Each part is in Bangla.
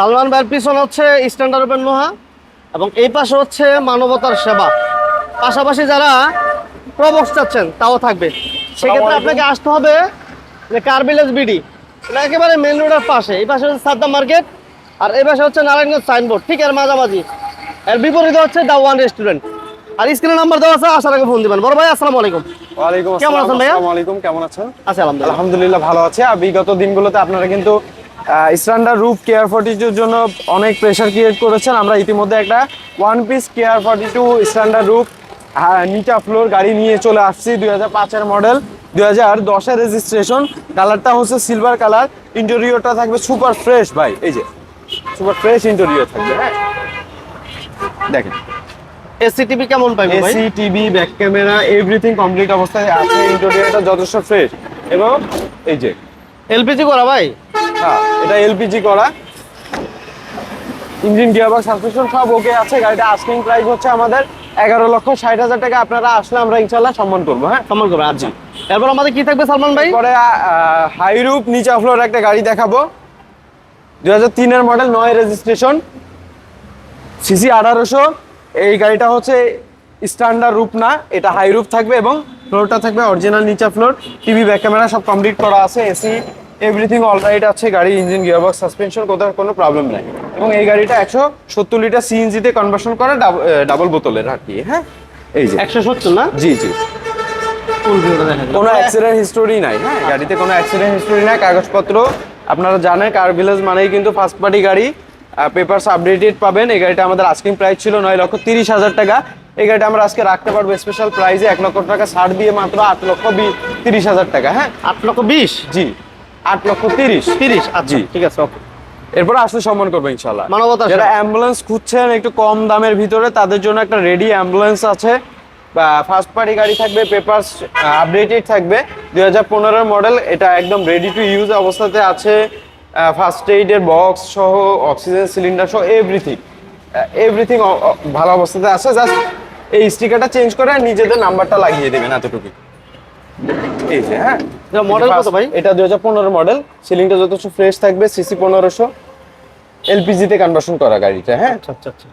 সালমান ভাইয়ের পিছনে হচ্ছে স্ট্যান্ডার্ড ওপেন লোহা এবং এই পাশে হচ্ছে মানবতার সেবা। পাশাপাশি যারা প্রবক্স চাচ্ছেন তাও থাকবে। সেক্ষেত্রে আপনাকে আসতে হবে যে কার ভিলেজ বিডি এটা একেবারে মেন রোডের পাশে। এই পাশে হচ্ছে সাদ্দাম মার্কেট আর এই পাশে হচ্ছে নারায়ণগঞ্জ সাইনবোর্ড ঠিক এর মাঝামাঝি। এর বিপরীতে হচ্ছে দা ওয়ান রেস্টুরেন্ট আর স্ক্রিনে নাম্বার দেওয়া আছে আসার আগে ফোন দিবেন। বড় ভাই আসসালামু আলাইকুম। ওয়ালাইকুম কেমন আসসালাম আছেন ভাইয়া? আসসালামু আলাইকুম কেমন আছেন? আচ্ছা আলহামদুলিল্লাহ। আলহামদুলিল্লাহ ভালো আছে। আর বিগত দিনগুলোতে আপনারা কিন্তু স্ট্যান্ডার্ড রুফ কেয়ার ফর্টি টুর জন্য অনেক প্রেশার ক্রিয়েট করেছেন। আমরা ইতিমধ্যে একটা one piece care forty two standard roof নিচা ফ্লোর গাড়ি নিয়ে চলে আসছি। দুই হাজার পাঁচের মডেল দুই হাজার দশের রেজিস্ট্রেশন কালারটা হচ্ছে সিলভার কালার ইন্টেরিয়রটা থাকবে সুপার ফ্রেশ ভাই। এই যে সুপার ফ্রেশ ইন্টেরিয়র থাকবে হ্যাঁ। দেখেন। এসি টিভি কেমন পাইবো ভাই? AC TV back camera everything complete অবস্থায় আছে। ইন্টেরিয়রটা যথেষ্ট ফ্রেশ এবং এই যে এলপিজি করা ভাই? হ্যাঁ এটা এলপিজি করা। ইঞ্জিন গিয়ারবক্স সাসপেনশন সব ওকে আছে। গাড়িটা আস্কিং প্রাইস হচ্ছে আমাদের এগারো লক্ষ ষাট হাজার টাকা। আপনারা আসলে আমরা ইনশাল্লাহ সম্মান করব হ্যাঁ? সম্মান করবেন আচ্ছা। এরপর আমাদের কি থাকবে সালমান ভাই? পরে হাই রুপ নিচা ফ্লোর একটা গাড়ি দেখাবো। দুই হাজার তিনের মডেল নয় রেজিস্ট্রেশন সিসি আঠারোশো। এই গাড়িটা হচ্ছে স্ট্যান্ডার্ড রূপ না এটা হাই রুপ থাকবে এবং ফ্লোরটা থাকবে অরিজিনাল নিচা ফ্লোর টিভি ব্যাক ক্যামেরা সব কমপ্লিট করা আছে এসি এভরিথিং অলরাইট আছে গাড়ি ইঞ্জিন গিয়ারবক্স সাসপেনশন কোথাও কোনো প্রবলেম নাই। এবং এই গাড়িটা একশো সত্তর লিটার সিএনজিতে কনভার্সন করা ডাবল বোতলের আর কি হ্যাঁ? এই যে। একশো সত্তর না? জি জি। কোনো অ্যাক্সিডেন্ট হিস্টোরি নাই হ্যাঁ? গাড়িতে কোনো অ্যাক্সিডেন্ট হিস্টোরি নাই কাগজপত্র। আপনারা জানেন কার ভিলেজ মানেই কিন্তু ফার্স্ট পার্টি গাড়ি। পেপারস আপডেটেড পাবেন। এই গাড়িটা আমাদের আস্কিং প্রাইস ছিল নয় লক্ষ তিরিশ হাজার টাকা। এই গাড়িটা আমরা আজকে রাখতে পারব স্পেশাল প্রাইসে এক লক্ষ টাকা ছাড় দিয়ে মাত্র আট লক্ষ তিরিশ হাজার টাকা হ্যাঁ? আট লক্ষ বিশ? জি। আট লক্ষ তিরিশ। তিরিশ আচ্ছা ঠিক আছে ওকে। এরপর আসলে সম্মান করব ইনশাল্লাহ মানবতার যারা অ্যাম্বুলেন্স খুঁজছেন একটু কম দামের ভিতরে তাদের জন্য একটা রেডি অ্যাম্বুলেন্স আছে। বা ফার্স্ট পার্টি গাড়ি থাকবে পেপারস আপডেটেড থাকবে। দুই হাজার পনেরোর মডেল এটা একদম রেডি টু ইউজ অবস্থাতে আছে। ফার্স্ট এইডের বক্স সহ অক্সিজেন সিলিন্ডার সহ এভরিথিং এভরিথিং ভালো অবস্থাতে আছে। জাস্ট এই স্টিকারটা চেঞ্জ করে নিজেদের নাম্বারটা লাগিয়ে দেবেন এতটুকু এই যে হ্যাঁ? এটা model কত ভাই? এটা দুই হাজার পনেরো মডেল সিলিংটা যথেষ্ট ফ্রেশ থাকবে সিসি পনেরোশো। এলপিজিতে কনভার্সন করা গাড়িটা হ্যাঁ? আচ্ছা আচ্ছা আচ্ছা।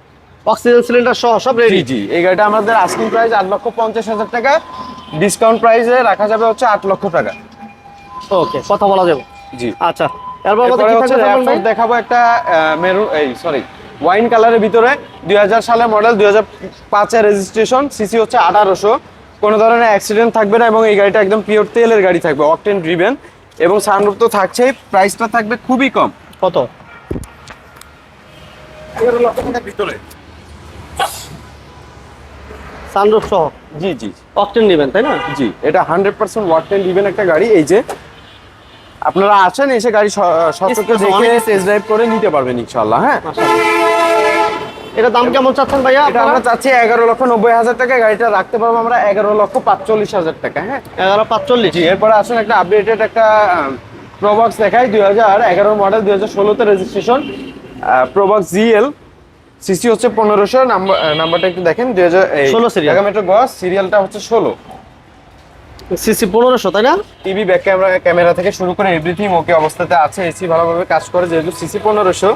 অক্সিজেন সিলিন্ডার সহ সব রেডি জি এই গাড়িটা আমাদের আস্কিং প্রাইস আট লক্ষ পঞ্চাশ হাজার টাকা। ডিসকাউন্ট প্রাইসে রাখা যাবে হচ্ছে আট লক্ষ টাকা। ওকে কথা বলা যাবে। জি। আচ্ছা এরপর আমাদের কি থাকবে দেখাবো একটা মেরুন এই সরি ওয়াইন কালারের ভিতরে। দুই হাজার সালের মডেল দুই হাজার পাঁচের রেজিস্ট্রেশন সিসি হচ্ছে আঠারোশো। কোনো ধরনের অ্যাক্সিডেন্ট থাকবে না এবং এই গাড়িটা একদম পিওর তেলের গাড়ি থাকবে অকটেন ড্রিভেন এবং সানরুফ তো থাকছেই প্রাইসটা থাকবে খুবই কম। কত? সানরুফ সহ? জি জি। অকটেন নেবেন তাই না? জি এটা হান্ড্রেড পার্সেন্ট একটা গাড়ি এই যে আপনারা আসেন এসে গাড়ি Yes, দেখে টেস্ট ড্রাইভ করে নিতে পারবেন ইনশাল্লাহ হ্যাঁ? এটা দাম কেমন চাচ্ছেন ভাইয়া এটা আমরা চাচ্ছি এগারো লক্ষ নব্বই হাজার টাকা। গাড়িটা রাখতে পারব আমরা এগারো লক্ষ পাঁচচল্লিশ হাজার টাকা হ্যাঁ? এগারো পাঁচচল্লিশ। জি এরপরে আসুন একটা আপডেটেড একটা প্রবক্স দেখাই। দুই হাজার এগারো মডেল দুই হাজার ষোলোতে রেজিস্ট্রেশন প্রবক্স জিএল সিসি হচ্ছে পনেরোশো। নাম্বার নাম্বারটা একটু দেখেন। দুই হাজার 16 serial। ঢাকা মেট্রো গস সিরিয়ালটা হচ্ছে ষোলো। সিসি পনেরোশো তাই না? টিভি ব্যাক ক্যামেরা ক্যামেরা থেকে শুরু করে এভরিথিং ওকে অবস্থাতে আছে। এসি ভালোভাবে কাজ করে যেহেতু সিসি পনেরোশো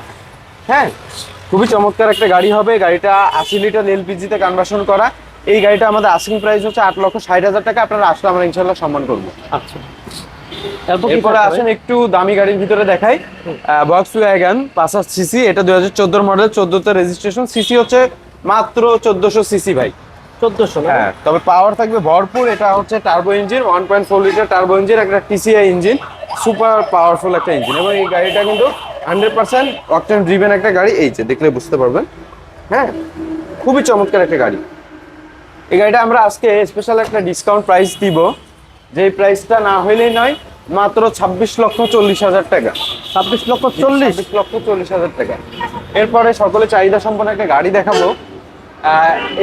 হ্যাঁ? খুবই চমৎকার একটা গাড়ি হবে। গাড়িটা আশি লিটার এলপিজিতে কনভার্সন করা। এই গাড়িটা আমাদের আস্কিং প্রাইস হচ্ছে আট লক্ষ ষাট হাজার টাকা। আপনারা আসলে আমরা ইনশাল্লাহ সম্মান করব। আচ্ছা। এরপরে আসেন একটু দামি গাড়ির ভিতরে দেখাই। বক্স ওয়াগন পাঁচ সিসি এটা দুই হাজার চোদ্দোর মডেল চোদ্দোতে রেজিস্ট্রেশন সিসি হচ্ছে মাত্র চোদ্দোশো সিসি ভাই। চোদ্দশো হ্যাঁ তবে পাওয়ার থাকবে ভরপুর। এটা হচ্ছে turbo engine one point four litre turbo engine একটা টিসিআই ইঞ্জিন সুপার পাওয়ারফুল একটা ইঞ্জিন এবং এই গাড়িটা কিন্তু হান্ড্রেড পার্সেন্ট অকটেন ড্রিভেন একটা গাড়ি এই যে দেখলে বুঝতে পারবেন। হ্যাঁ খুবই চমৎকার একটা গাড়ি। এই গাড়িটা আমরা আজকে স্পেশাল একটা ডিসকাউন্ট প্রাইস দিব। যে প্রাইসটা না হইলেই নয় মাত্র ছাব্বিশ লক্ষ চল্লিশ হাজার টাকা। ছাব্বিশ লক্ষ চল্লিশ? লক্ষ চল্লিশ হাজার টাকা। এরপরে সকলে চাহিদা সম্পন্ন একটা গাড়ি দেখাবো।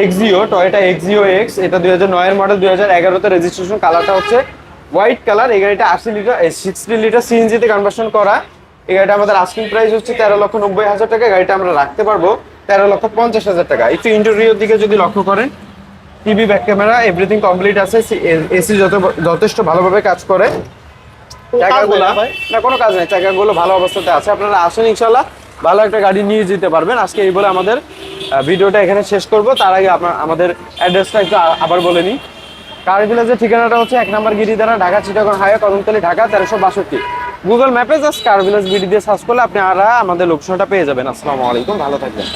এক্সিও টয়োটা এক্সিও এক্স এটা দুই হাজার নয়ের মডেল দুই হাজার এগারোতে রেজিস্ট্রেশন কালারটা হচ্ছে হোয়াইট কালার এই গাড়িটা আশি লিটার সিক্সটি লিটার সিএনজিতে কনভার্সন করা। এই গাড়িটা আমাদের আস্কিং প্রাইস হচ্ছে তেরো লক্ষ নব্বই হাজার টাকা। গাড়িটা আমরা রাখতে পারব তেরো লক্ষ পঞ্চাশ হাজার টাকা। একটু ইন্টারভিউর দিকে যদি লক্ষ্য করেন TV back camera everything complete আছে এসি যথেষ্ট ভালোভাবে কাজ করে। না কোনো কাজ নেই। চাকাগুলো ভালো অবস্থাতে আছে। আপনারা আসুন ইনশাল্লাহ ভালো একটা গাড়ি নিয়ে যেতে পারবেন। আজকে এই বলে আমাদের ভিডিওটা এখানে শেষ করব। তার আগে আমাদের অ্যাড্রেসটা একটু আবার বলে নিই। কার ভিলেজের ঠিকানাটা হচ্ছে এক নম্বর গিরিদারা ঢাকা চিটাগড় হাইওয়ে কদমতলি ঢাকা তেরোশো বাষট্টি। গুগল ম্যাপে জাস্ট কার ভিলেজ বিডি দিয়ে সার্চ করলে আপনি আর আমাদের লোকেশনটা পেয়ে যাবেন। আসসালামু আলাইকুম, ভালো থাকবেন।